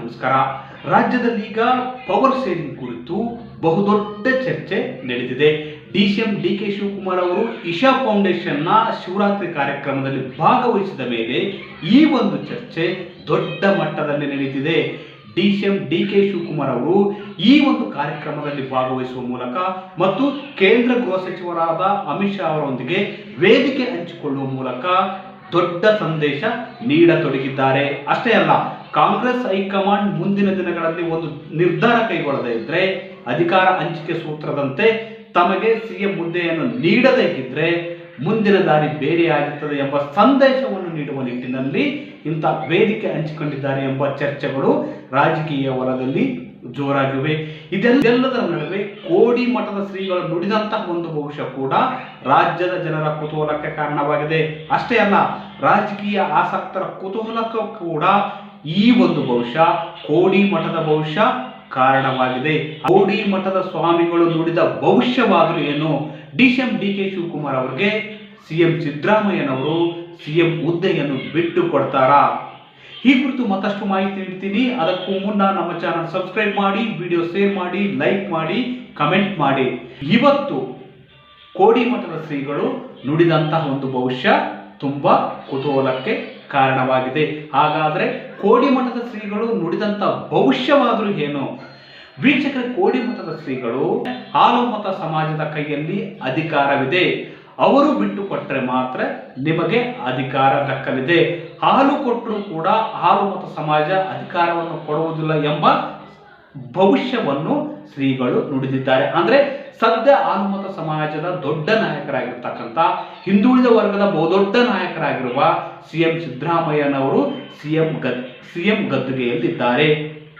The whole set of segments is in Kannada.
ನಮಸ್ಕಾರ. ರಾಜ್ಯದಲ್ಲಿ ಈಗ ಪವರ್ ಸೇವಿಂಗ್ ಕುರಿತು ಬಹುದೊಡ್ಡ ಚರ್ಚೆ ನಡೆದಿದೆ. D C M D K Shivakumar ಅವರು ಇಶಾ ಫೌಂಡೇಶನ್ನ ಶಿವರಾತ್ರಿ ಕಾರ್ಯಕ್ರಮದಲ್ಲಿ ಭಾಗವಹಿಸಿದ ಮೇಲೆ ಈ ಒಂದು ಚರ್ಚೆ ದೊಡ್ಡ ಮಟ್ಟದಲ್ಲಿ ನಡೆಯುತ್ತಿದೆ D C M D K Shivakumar ಅವರು ಈ ಒಂದು ಕಾರ್ಯಕ್ರಮದಲ್ಲಿ ಭಾಗವಹಿಸುವ ಮೂಲಕ ಮತ್ತು ಕೇಂದ್ರ ಗೃಹ ಸಚಿವರಾದ ಅಮಿತ್ ಶಾ ಅವರೊಂದಿಗೆ ವೇದಿಕೆ ಹಂಚಿಕೊಳ್ಳುವ ಮೂಲಕ ದೊಡ್ಡ ಸಂದೇಶ ನೀಡತೊಡಗಿದ್ದಾರೆ. ಅಷ್ಟೇ ಅಲ್ಲ ಕಾಂಗ್ರೆಸ್ ಹೈಕಮಾಂಡ್ ಮುಂದಿನ ದಿನಗಳಲ್ಲಿ ಒಂದು ನಿರ್ಧಾರ ಕೈಗೊಳ್ಳದೇ ಇದ್ರೆ, ಅಧಿಕಾರ ಹಂಚಿಕೆ ಸೂತ್ರದಂತೆ ತಮಗೆ ಸಿಎಂ ಹುದ್ದೆಯನ್ನು ನೀಡದೇ ಇದ್ರೆ ಮುಂದಿನ ದಾರಿ ಬೇರೆಯಾಗುತ್ತದೆ ಎಂಬ ಸಂದೇಶವನ್ನು ನೀಡುವ ನಿಟ್ಟಿನಲ್ಲಿ ಇಂಥ ವೇದಿಕೆ ಹಂಚಿಕೊಂಡಿದ್ದಾರೆ ಎಂಬ ಚರ್ಚೆಗಳು ರಾಜಕೀಯ ವಲಯದಲ್ಲಿ ಜೋರಾಗಿವೆ. ಇದೆಲ್ಲದರ ನಡುವೆ ಕೋಡಿ ಮಠದ ಶ್ರೀಗಳು ನುಡಿದಂತಹ ಒಂದು ಭವಿಷ್ಯ ಕೂಡ ರಾಜ್ಯದ ಜನರ ಕುತೂಹಲಕ್ಕೆ ಕಾರಣವಾಗಿದೆ. ಅಷ್ಟೇ ಅಲ್ಲ, ರಾಜಕೀಯ ಆಸಕ್ತರ ಕುತೂಹಲಕ್ಕೂ ಕೂಡ ಈ ಒಂದು ಬಹುಶಃ ಕೋಡಿ ಮಠದ ಬಹುಶಃ ಕಾರಣವಾಗಿದೆ. ಕೋಡಿ ಮಠದ ಸ್ವಾಮಿಗಳು ನುಡಿದ ಭವಿಷ್ಯವಾದರೂ ಏನು D C M D K Shivakumar ಅವರಿಗೆ ಸಿಎಂ ಸಿದ್ದರಾಮಯ್ಯನವರು ಸಿಎಂ ಹುದ್ದೆಯನ್ನು ಬಿಟ್ಟು ಕೊಡ್ತಾರಾ? ಈ ಕುರಿತು ಮತ್ತಷ್ಟು ಮಾಹಿತಿ ನೀಡ್ತೀನಿ. ಅದಕ್ಕೂ ಮುನ್ನ ನಮ್ಮ ಚಾನಲ್ ಸಬ್ಸ್ಕ್ರೈಬ್ ಮಾಡಿ, ವಿಡಿಯೋ ಶೇರ್ ಮಾಡಿ, ಲೈಕ್ ಮಾಡಿ, ಕಮೆಂಟ್ ಮಾಡಿ. ಇವತ್ತು ಕೋಡಿ ಮಠದ ಶ್ರೀಗಳು ನುಡಿದಂತಹ ಒಂದು ಭವಿಷ್ಯ ತುಂಬ ಕುತೂಹಲಕ್ಕೆ ಕಾರಣವಾಗಿದೆ. ಹಾಗಾದರೆ ಕೋಡಿಮಠದ ಶ್ರೀಗಳು ನುಡಿದಂತ ಭವಿಷ್ಯವಾದರೂ ಏನು? ವೀಕ್ಷಕರ ಕೋಡಿಮಠದ ಶ್ರೀಗಳು ಹಾಲುಮತ ಸಮಾಜದ ಕೈಯಲ್ಲಿ ಅಧಿಕಾರವಿದೆ. ಅವರು ಬಿಟ್ಟು ಕೊಟ್ಟರೆ ಮಾತ್ರ ನಿಮಗೆ ಅಧಿಕಾರ ದಕ್ಕಲಿದೆ. ಹಾಲು ಕೊಟ್ಟರೂ ಕೂಡ ಹಾಲು ಮತ ಸಮಾಜ ಅಧಿಕಾರವನ್ನು ಕೊಡುವುದಿಲ್ಲ ಎಂಬ ಭವಿಷ್ಯವನ್ನು ಶ್ರೀಗಳು ನುಡಿದಿದ್ದಾರೆ. ಅಂದ್ರೆ ಸದ್ಯ ಆನುಮತ ಸಮಾಜದ ದೊಡ್ಡ ನಾಯಕರಾಗಿರ್ತಕ್ಕಂಥ, ಹಿಂದುಳಿದ ವರ್ಗದ ಬಹುದೊಡ್ಡ ನಾಯಕರಾಗಿರುವ ಸಿ ಎಂ ಸಿದ್ದರಾಮಯ್ಯನವರು ಸಿ ಎಂ ಗದ್ ಸಿ ಎಂ ಗದ್ದುಗೆಯಲ್ಲಿದ್ದಾರೆ.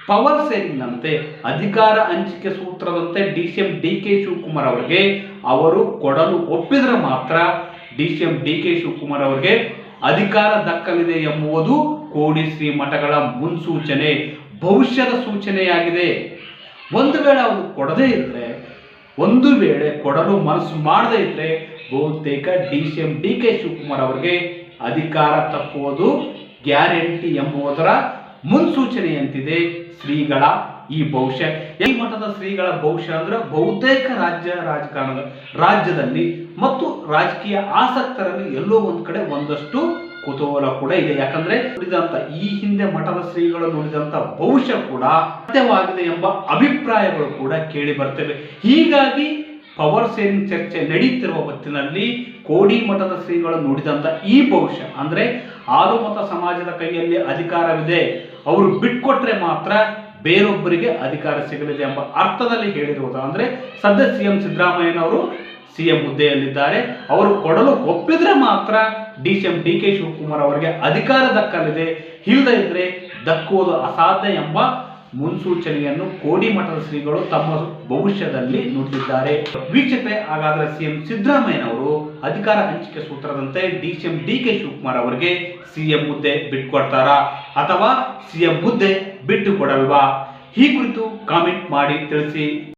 ಪವರ್ ಸೇರಿಂಗ್ನಂತೆ ಅಧಿಕಾರ ಹಂಚಿಕೆ ಸೂತ್ರದಂತೆ D C M D K Shivakumar ಅವರಿಗೆ ಅವರು ಕೊಡಲು ಒಪ್ಪಿದರೆ ಮಾತ್ರ D C M D K Shivakumar ಅವರಿಗೆ ಅಧಿಕಾರ ದಕ್ಕಲಿದೆ ಎಂಬುದು ಕೋಡಿ ಶ್ರೀ ಮಠಗಳ ಮುನ್ಸೂಚನೆ. ಭವಿಷ್ಯದ ಸೂಚನೆಯಾಗಿದೆ. ಒಂದು ವೇಳೆ ಅವನು ಕೊಡದೇ ಇದ್ರೆ, ಒಂದು ವೇಳೆ ಕೊಡಲು ಮನಸ್ಸು ಮಾಡದೇ ಇದ್ರೆ, ಬಹುತೇಕ D C M D K Shivakumar ಅವರಿಗೆ ಅಧಿಕಾರ ತಪ್ಪುವುದು ಗ್ಯಾರಂಟಿ ಎಂಬುವುದರ ಮುನ್ಸೂಚನೆಯಂತಿದೆ ಶ್ರೀಗಳ ಈ ಭವಿಷ್ಯ. ಈ ಮಠದ ಶ್ರೀಗಳ ಭವಿಷ್ಯ ಅಂದ್ರೆ ಬಹುತೇಕ ರಾಜ್ಯ ರಾಜಕಾರಣದ ರಾಜ್ಯದಲ್ಲಿ ಮತ್ತು ರಾಜಕೀಯ ಆಸಕ್ತರಲ್ಲಿ ಎಲ್ಲೋ ಒಂದು ಕಡೆ ಒಂದಷ್ಟು ಕುತೂಹಲ ಕೂಡ ಇದೆ. ಯಾಕಂದ್ರೆ ನುಡಿದಂತ ಈ ಹಿಂದೆ ಮಠದ ಶ್ರೀಗಳು ನೋಡಿದಂತ ಭವಿಷ್ಯ ಕೂಡ ಸತ್ಯವಾಗಿದೆ ಎಂಬ ಅಭಿಪ್ರಾಯಗಳು ಕೂಡ ಕೇಳಿ ಬರ್ತವೆ. ಹೀಗಾಗಿ ಪವರ್ ಸೇವಿಂಗ್ ಚರ್ಚೆ ನಡೆಯುತ್ತಿರುವ ಹೊತ್ತಿನಲ್ಲಿ ಕೋಡಿ ಮಠದ ಶ್ರೀಗಳು ನೋಡಿದಂತ ಈ ಭವಿಷ್ಯ, ಅಂದ್ರೆ ಆರು ಮತ ಸಮಾಜದ ಕೈಯಲ್ಲಿ ಅಧಿಕಾರವಿದೆ, ಅವರು ಬಿಟ್ಕೊಟ್ರೆ ಮಾತ್ರ ಬೇರೊಬ್ಬರಿಗೆ ಅಧಿಕಾರ ಸಿಗಲಿದೆ ಎಂಬ ಅರ್ಥದಲ್ಲಿ ಹೇಳಿರುವುದು. ಅಂದ್ರೆ ಸದ್ಯ ಸಿಎಂ ಸಿದ್ದರಾಮಯ್ಯನವರು ಸಿಎಂ ಹುದ್ದೆಯಲ್ಲಿದ್ದಾರೆ. ಅವರು ಕೊಡಲು ಒಪ್ಪಿದ್ರೆ ಮಾತ್ರ D C M D K Shivakumar ಅವರಿಗೆ ಅಧಿಕಾರ ದಕ್ಕಲಿದೆ ಇಲ್ಲದೆ ಇದ್ರೆ ದಕ್ಕುವುದು ಅಸಾಧ್ಯ ಎಂಬ ಮುನ್ಸೂಚನೆಯನ್ನು ಕೋಡಿ ಮಠದ ಶ್ರೀಗಳು ತಮ್ಮ ಭವಿಷ್ಯದಲ್ಲಿ ನುಡಿದಿದ್ದಾರೆ ವೀಕ್ಷಕರೇ, ಹಾಗಾದ್ರೆ ಸಿಎಂ ಸಿದ್ದರಾಮಯ್ಯನವರು ಅಧಿಕಾರ ಹಂಚಿಕೆ ಸೂತ್ರದಂತೆ D C M D K Shivakumar ಅವರಿಗೆ ಸಿಎಂ ಹುದ್ದೆ ಬಿಟ್ಕೊಡ್ತಾರಾ ಅಥವಾ ಸಿಎಂ ಹುದ್ದೆ ಬಿಟ್ಟು ಕೊಡಲ್ವಾ ಈ ಕುರಿತು ಕಾಮೆಂಟ್ ಮಾಡಿ ತಿಳಿಸಿ.